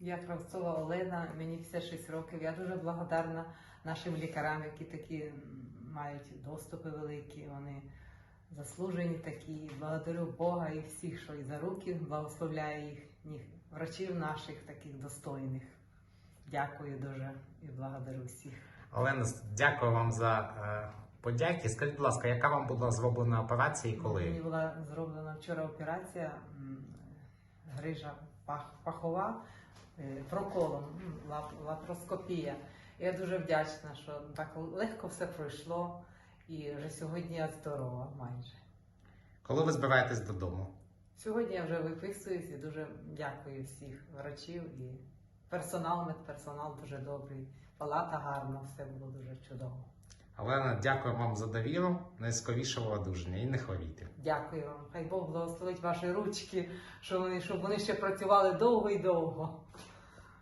Я Кравцова Олена, мені 56 років. Я дуже благодарна нашим лікарям, які такі мають доступи великі. Вони заслужені такі. Благодарю Бога і всіх, що і за руки благословляє їхніх врачів наших таких достойних. Дякую дуже і благодарю всіх. Олена, дякую вам за е, подяки. Скажіть, будь ласка, яка вам була зроблена операція і Мені була зроблена вчора операція грижа пах- пахова проколом, м, лапароскопія. Я дуже вдячна, що так легко все пройшло, і вже сьогодні я здорова майже. Коли ви збираєтесь додому? Сьогодні я вже виписуюсь і дуже дякую всіх врачів і персонал, медперсонал дуже добрий. Палата гарна, все було дуже чудово. Олена, дякую вам за довіру. найсковішого одужання і не хворійте. Дякую вам. Хай Бог благословить ваші ручки, щоб вони, щоб вони ще працювали довго і довго.